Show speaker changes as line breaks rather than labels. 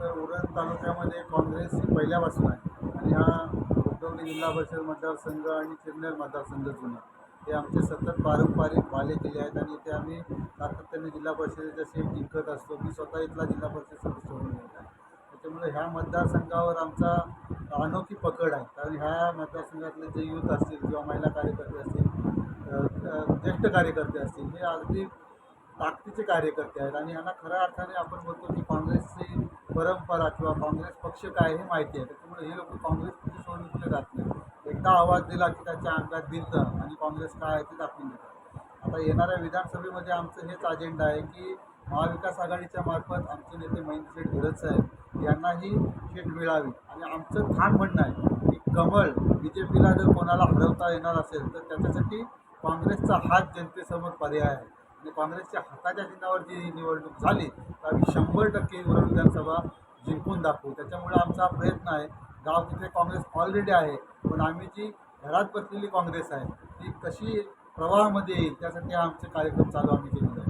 तर उरण तालुक्यामध्ये काँग्रेस ही पहिल्यापासून आहे. आणि हा उद्योगी जिल्हा परिषद मतदारसंघ आणि चिरनेर मतदारसंघ जुना. हे आमचे सतत पारंपरिक बाले किल्ले आहेत आणि ते आम्ही सातत्याने जिल्हा परिषदेच्या सीट जिंकत असतो मी स्वतः इथला जिल्हा परिषद सदस्य म्हणून येत आहे. त्याच्यामुळे ह्या मतदारसंघावर आमचा अनोखी पकड आहे. कारण ह्या मतदारसंघातले जे युथ असतील किंवा महिला कार्यकर्ते असतील ज्येष्ठ कार्यकर्ते असतील हे अगदी ताकदीचे कार्यकर्ते आहेत. आणि यांना खऱ्या अर्थाने आपण बोलतो की काँग्रेसची परंपरा किंवा काँग्रेस पक्ष काय हे माहिती आहे. त्याच्यामुळे हे लोक काँग्रेस पक्ष सोडून कुठे जात नाही एकदा आवाज दिला की त्याच्या अंगात भिरतं आणि काँग्रेस काय आहे ते दाखवून देतात. आता येणाऱ्या विधानसभेमध्ये आमचं हेच अजेंडा आहे की महाविकास आघाडीच्या मार्फत आमचे नेते महेंद्र शेठ धीरज साहेब यांनाही सीट मिळावी. आणि आमचं ठाण म्हणणं आहे की कमळ बी जे पीला जर कोणाला हरवता येणार असेल तर त्याच्यासाठी काँग्रेसचा हात जनतेसमोर पर्याय आहे. आणि काँग्रेसच्या हाताच्या चिन्हावर जी निवडणूक झाली तर आम्ही शंभर टक्के उरण विधानसभा जिंकून दाखवू. त्याच्यामुळे आमचा हा प्रयत्न आहे. गाव तिथे काँग्रेस ऑलरेडी आहे पण आम्ही जी घरात बसलेली काँग्रेस आहे ती कशी प्रवाहामध्ये येईल त्यासाठी आमचे कार्यक्रम चालू आम्ही केलेले आहे